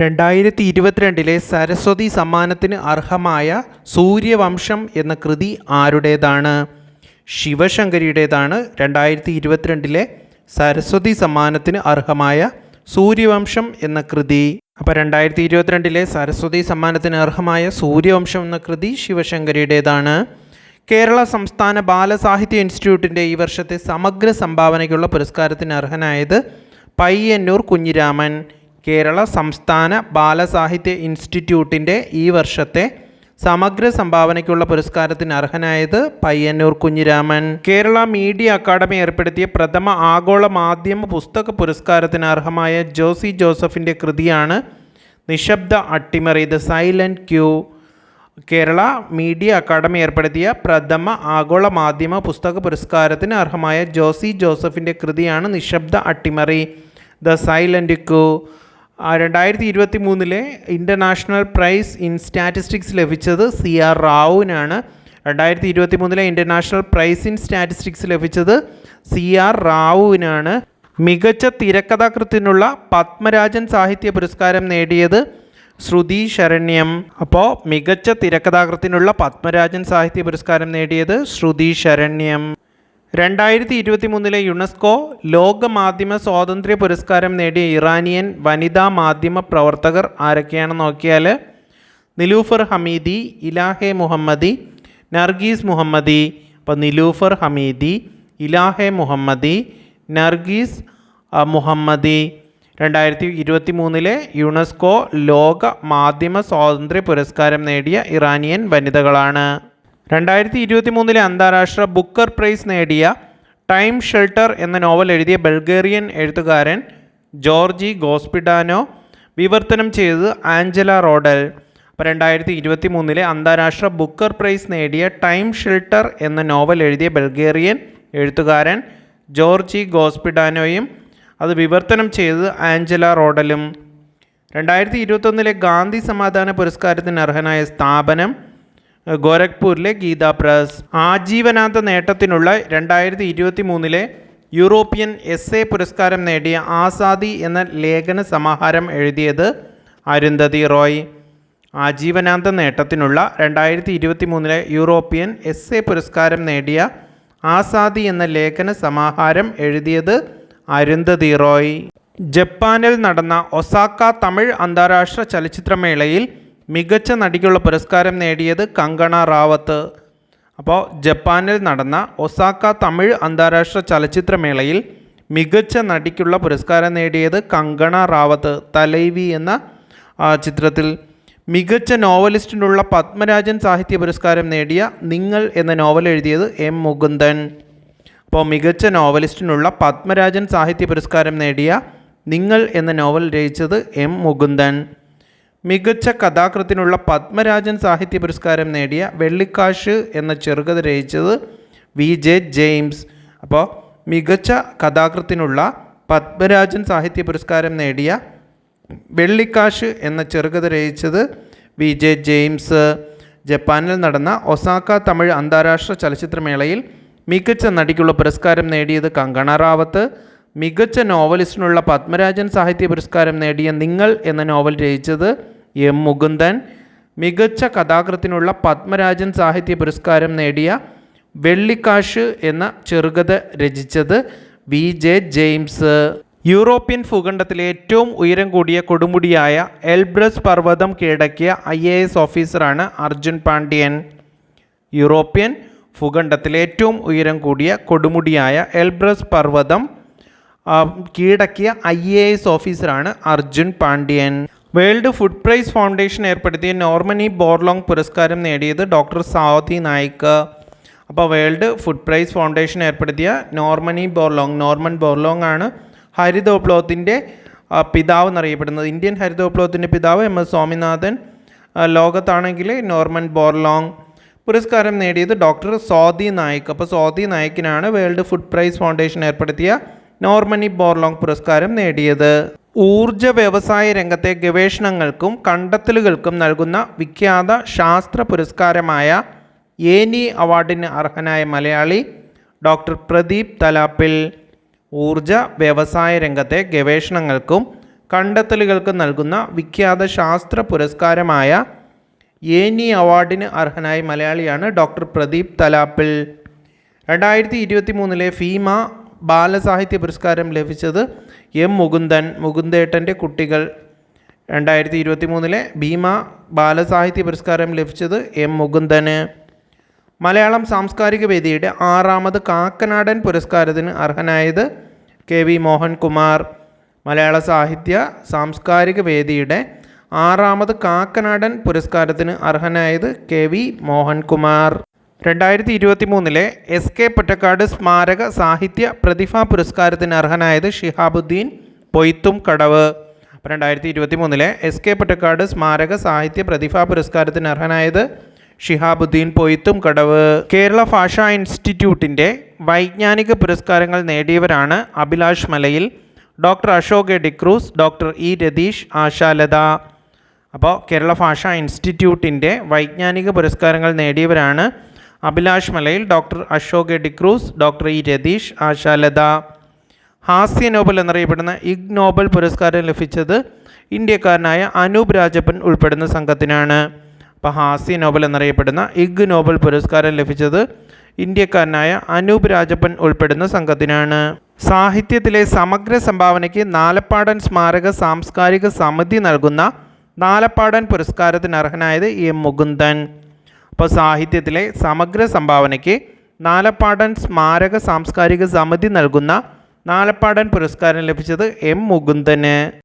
രണ്ടായിരത്തി ഇരുപത്തിരണ്ടിലെ സരസ്വതി സമ്മാനത്തിന് അർഹമായ സൂര്യവംശം എന്ന കൃതി ആരുടേതാണ്? ശിവശങ്കരിയുടേതാണ്. രണ്ടായിരത്തി ഇരുപത്തിരണ്ടിലെ സരസ്വതി സമ്മാനത്തിന് അർഹമായ സൂര്യവംശം എന്ന കൃതി. അപ്പോൾ രണ്ടായിരത്തി ഇരുപത്തിരണ്ടിലെ സരസ്വതി സമ്മാനത്തിന് അർഹമായ സൂര്യവംശം എന്ന കൃതി ശിവശങ്കരിയുടേതാണ്. കേരള സംസ്ഥാന ബാലസാഹിത്യ ഇൻസ്റ്റിറ്റ്യൂട്ടിന്റെ ഈ വർഷത്തെ സമഗ്ര സംഭാവനയ്ക്കുള്ള പുരസ്കാരത്തിന് അർഹനായത് പയ്യന്നൂർ കുഞ്ഞിരാമൻ. കേരള സംസ്ഥാന ബാലസാഹിത്യ ഇൻസ്റ്റിറ്റ്യൂട്ടിന്റെ ഈ വർഷത്തെ സമഗ്ര സംഭാവനയ്ക്കുള്ള പുരസ്കാരത്തിന് അർഹനായത് പയ്യന്നൂർ കുഞ്ഞിരാമൻ. കേരള മീഡിയ അക്കാദമി ഏർപ്പെടുത്തിയ പ്രഥമ ആഗോള മാധ്യമ പുസ്തക പുരസ്കാരത്തിന് അർഹമായ ജോസി ജോസഫിന്റെ കൃതിയാണ് നിശബ്ദ അട്ടിമറി the silent coup. Kerala media academy ഏർപ്പെടുത്തിയ പ്രഥമ ആഗോള മാധ്യമ പുസ്തക പുരസ്കാരത്തിന് അർഹമായ ജോസി ജോസഫിന്റെ കൃതിയാണ് നിശബ്ദ അട്ടിമറി ദ സൈലന്റ് ക്യൂ. രണ്ടായിരത്തി ഇരുപത്തി മൂന്നിലെ ഇന്റർനാഷണൽ പ്രൈസ് ഇൻ സ്റ്റാറ്റിസ്റ്റിക്സ് ലഭിച്ചത് സി ആർ റാവുവിനാണ്. രണ്ടായിരത്തി ഇരുപത്തി മൂന്നിലെ ഇന്റർനാഷണൽ പ്രൈസ് ഇൻ സ്റ്റാറ്റിസ്റ്റിക്സ് ലഭിച്ചത് സി ആർ റാവുവിനാണ്. മികച്ച തിരക്കഥാകൃത്തിനുള്ള പത്മരാജൻ സാഹിത്യ പുരസ്കാരം നേടിയത് ശ്രുതി ശരണ്യം. അപ്പോൾ മികച്ച തിരക്കഥാകൃത്തിനുള്ള പത്മരാജൻ സാഹിത്യ പുരസ്കാരം നേടിയത് ശ്രുതി ശരണ്യം. രണ്ടായിരത്തി ഇരുപത്തി മൂന്നിലെ യുനെസ്കോ ലോക മാധ്യമ സ്വാതന്ത്ര്യ പുരസ്കാരം നേടിയ ഇറാനിയൻ വനിതാ മാധ്യമ പ്രവർത്തകർ ആരൊക്കെയാണെന്ന് നോക്കിയാൽ നിലൂഫർ ഹമീദി ഇലാഹെ മുഹമ്മദി നർഗീസ് മുഹമ്മദി. അപ്പോൾ നിലൂഫർ ഹമീദി ഇലാഹെ മുഹമ്മദി നർഗീസ് മുഹമ്മദി. രണ്ടായിരത്തി ഇരുപത്തി മൂന്നിലെ യുനെസ്കോ ലോക മാധ്യമ സ്വാതന്ത്ര്യ പുരസ്കാരം നേടിയ ഇറാനിയൻ വനിതകളാണ്. രണ്ടായിരത്തി ഇരുപത്തി മൂന്നിലെ അന്താരാഷ്ട്ര ബുക്കർ പ്രൈസ് നേടിയ ടൈം ഷെൽട്ടർ എന്ന നോവൽ എഴുതിയ ബൾഗേറിയൻ എഴുത്തുകാരൻ ജോർജി ഗോസ്പിഡാനോ വിവർത്തനം ചെയ്തത് ആഞ്ചല റോഡൽ. അപ്പോൾ രണ്ടായിരത്തി ഇരുപത്തി മൂന്നിലെ അന്താരാഷ്ട്ര ബുക്കർ പ്രൈസ് നേടിയ ടൈം ഷെൽട്ടർ എന്ന നോവൽ എഴുതിയ ബൾഗേറിയൻ എഴുത്തുകാരൻ ജോർജി ഗോസ്പിഡാനോയും അത് വിവർത്തനം ചെയ്തത് ആഞ്ചല റോഡലും. രണ്ടായിരത്തി ഇരുപത്തൊന്നിലെ ഗാന്ധി സമാധാന പുരസ്കാരത്തിന് അർഹനായ സ്ഥാപനം ഗോരഖ്പൂരിലെ ഗീത പ്രസ്. ആജീവനാന്ത നേട്ടത്തിനുള്ള രണ്ടായിരത്തി ഇരുപത്തി മൂന്നിലെ യൂറോപ്യൻ എസ് എ പുരസ്കാരം നേടിയ ആസാദി എന്ന ലേഖന സമാഹാരം എഴുതിയത് അരുന്ധതി റോയ്. ആജീവനാന്ത നേട്ടത്തിനുള്ള രണ്ടായിരത്തി ഇരുപത്തി മൂന്നിലെ യൂറോപ്യൻ എസ് എ പുരസ്കാരം നേടിയ ആസാദി എന്ന ലേഖന സമാഹാരം എഴുതിയത് അരുന്ധതി റോയ്. ജപ്പാനിൽ നടന്ന ഒസാക്ക തമിഴ് അന്താരാഷ്ട്ര ചലച്ചിത്രമേളയിൽ മികച്ച നടിക്കുള്ള പുരസ്കാരം നേടിയത് കങ്കണ റാവത്ത്. അപ്പോൾ ജപ്പാനിൽ നടന്ന ഒസാക്ക തമിഴ് അന്താരാഷ്ട്ര ചലച്ചിത്രമേളയിൽ മികച്ച നടിക്കുള്ള പുരസ്കാരം നേടിയത് കങ്കണ റാവത്ത് തലൈവി എന്ന ചിത്രത്തിൽ. മികച്ച നോവലിസ്റ്റിനുള്ള പത്മരാജൻ സാഹിത്യ പുരസ്കാരം നേടിയ നിങ്ങൾ എന്ന നോവൽ എഴുതിയത് എം മുകുന്ദൻ. അപ്പോൾ മികച്ച നോവലിസ്റ്റിനുള്ള പത്മരാജൻ സാഹിത്യ പുരസ്കാരം നേടിയ നിങ്ങൾ എന്ന നോവൽ രചിച്ചത് എം മുകുന്ദൻ. മികച്ച കഥാകൃത്തിനുള്ള പത്മരാജൻ സാഹിത്യ പുരസ്കാരം നേടിയ വെള്ളിക്കാശ് എന്ന ചെറുകഥ രചിച്ചത് വി ജെ ജെയിംസ്. അപ്പോൾ മികച്ച കഥാകൃത്തിനുള്ള പത്മരാജൻ സാഹിത്യ പുരസ്കാരം നേടിയ വെള്ളിക്കാശ് എന്ന ചെറുകഥ രചിച്ചത് വി ജെ ജെയിംസ്. ജപ്പാനിൽ നടന്ന ഒസാക്ക തമിഴ് അന്താരാഷ്ട്ര ചലച്ചിത്രമേളയിൽ മികച്ച നടിക്കുള്ള പുരസ്കാരം നേടിയത് കങ്കണ റാവത്ത്. മികച്ച പത്മരാജൻ സാഹിത്യ പുരസ്കാരം നേടിയ നിങ്ങൾ എന്ന നോവൽ രചിച്ചത് എം മുകുന്ദൻ. മികച്ച കഥാകൃത്തിനുള്ള പത്മരാജൻ സാഹിത്യ പുരസ്കാരം നേടിയ വെള്ളിക്കാശ് എന്ന ചെറുകഥ രചിച്ചത് വി. ജെ. ജെയിംസ്. യൂറോപ്യൻ ഭൂഖണ്ഡത്തിലെ ഏറ്റവും ഉയരം കൂടിയ കൊടുമുടിയായ എൽബ്രസ് പർവതം കീഴടക്കിയ ഐ എ എസ് ഓഫീസറാണ് അർജുൻ പാണ്ഡ്യൻ. യൂറോപ്യൻ ഭൂഖണ്ഡത്തിലെ ഏറ്റവും ഉയരം കൂടിയ കൊടുമുടിയായ എൽബ്രസ് പർവതം കീഴടക്കിയ ഐ എ എസ് ഓഫീസറാണ് Arjun Pandian. World food prize foundation ഏർപ്പെടുത്തിയ നോർമനി ബോർലോങ് പുരസ്കാരം നേടിയത് ഡോക്ടർ സാവതി നായിക്ക് അപ്പോൾ വേൾഡ് ഫുഡ് പ്രൈസ് ഫൗണ്ടേഷൻ ഏർപ്പെടുത്തിയ നോർമനി ബോർലോങ് നോർമൻ ബോർലോങ് ആണ് ഹരിതോപ്ലോത്തിന്റെ പിതാവ് എന്നറിയപ്പെടുന്നത്. ഇന്ത്യൻ ഹരിതോപ്ലോത്തിന്റെ പിതാവ് എം. എസ്. സ്വാമിനാഥൻ ലോകത്താണെങ്കിൽ നോർമൻ ബോർലോങ്. പുരസ്കാരം നേടിയത് ഡോക്ടർ സ്വാതി നായിക്. അപ്പോൾ സ്വാതി നായിക്കിനാണ് വേൾഡ് ഫുഡ് പ്രൈസ് ഫൗണ്ടേഷൻ ഏർപ്പെടുത്തിയ നോർമനി ബോർലോങ് പുരസ്കാരം നേടിയത്. ഊർജ വ്യവസായ രംഗത്തെ ഗവേഷണങ്ങൾക്കും കണ്ടെത്തലുകൾക്കും നൽകുന്ന വിഖ്യാത ശാസ്ത്ര പുരസ്കാരമായ ഏനി അവാർഡിന് അർഹനായ മലയാളി ഡോക്ടർ പ്രദീപ് തലാപ്പിൽ. ഊർജ വ്യവസായ രംഗത്തെ ഗവേഷണങ്ങൾക്കും കണ്ടെത്തലുകൾക്കും നൽകുന്ന വിഖ്യാത ശാസ്ത്ര പുരസ്കാരമായ ഏനി അവാർഡിന് അർഹനായ മലയാളിയാണ് ഡോക്ടർ പ്രദീപ് തലാപ്പിൽ. രണ്ടായിരത്തി ഇരുപത്തി മൂന്നിലെ ഫീമ ബാലസാഹിത്യ പുരസ്കാരം ലഭിച്ചത് എം മുകുന്ദൻ മുകുന്ദേട്ടന്റെ കുട്ടികൾ. രണ്ടായിരത്തി ഇരുപത്തി മൂന്നിലെ ഭീമ ബാലസാഹിത്യ പുരസ്കാരം ലഭിച്ചത് എം മുകുന്ദന്. മലയാളം സാംസ്കാരിക വേദിയുടെ ആറാമത് കാക്കനാടൻ പുരസ്കാരത്തിന് അർഹനായത് കെ വി മോഹൻകുമാർ. മലയാള സാഹിത്യ സാംസ്കാരിക വേദിയുടെ ആറാമത് കാക്കനാടൻ പുരസ്കാരത്തിന് അർഹനായത് കെ വി മോഹൻകുമാർ. രണ്ടായിരത്തി ഇരുപത്തി മൂന്നിലെ എസ് കെ പൊറ്റക്കാട് സ്മാരക സാഹിത്യ പ്രതിഭാ പുരസ്കാരത്തിന് അർഹനായത് ഷിഹാബുദ്ദീൻ പൊയ്ത്തും കടവ് രണ്ടായിരത്തി ഇരുപത്തി മൂന്നിലെ എസ് കെ പൊറ്റക്കാട് സ്മാരക സാഹിത്യ പ്രതിഭാ പുരസ്കാരത്തിന് അർഹനായത് ഷിഹാബുദ്ദീൻ പൊയ്ത്തും കടവ് കേരള ഭാഷാ ഇൻസ്റ്റിറ്റ്യൂട്ടിന്റെ വൈജ്ഞാനിക പുരസ്കാരങ്ങൾ നേടിയവരാണ് Abhilash Malayil doctor Ashok A. D'Cruz doctor E. Ratheesh Ashalatha. അപ്പോൾ കേരള ഭാഷാ ഇൻസ്റ്റിറ്റ്യൂട്ടിന്റെ വൈജ്ഞാനിക പുരസ്കാരങ്ങൾ നേടിയവരാണ് Abhilash Malayil doctor Ashok D'Cruz doctor E Ratheesh Ashalatha ഹാസ്യ നോബൽ എന്നറിയപ്പെടുന്ന ഇഗ് നോബൽ പുരസ്കാരം ലഭിച്ചത് ഇന്ത്യക്കാരനായ അനൂപ് രാജപ്പൻ ഉൾപ്പെടുന്ന സംഘത്തിനാണ്. അപ്പോൾ ഹാസ്യ നോബൽ എന്നറിയപ്പെടുന്ന ഇഗ് നോബൽ പുരസ്കാരം ലഭിച്ചത് ഇന്ത്യക്കാരനായ അനൂപ് രാജപ്പൻ ഉൾപ്പെടുന്ന സംഘത്തിനാണ്. സാഹിത്യത്തിലെ സമഗ്ര സംഭാവനയ്ക്ക് നാലപ്പാടൻ സ്മാരക സാംസ്കാരിക സമിതി നൽകുന്ന നാലപ്പാടൻ പുരസ്കാരത്തിന് അർഹനായത് എം മുകുന്ദൻ. അപ്പോൾ സാഹിത്യത്തിലെ സമഗ്ര സംഭാവനയ്ക്ക് നാലപ്പാടൻ സ്മാരക സാംസ്കാരിക സമിതി നൽകുന്ന നാലപ്പാടൻ പുരസ്കാരം ലഭിച്ചത് എം മുകുന്ദന്.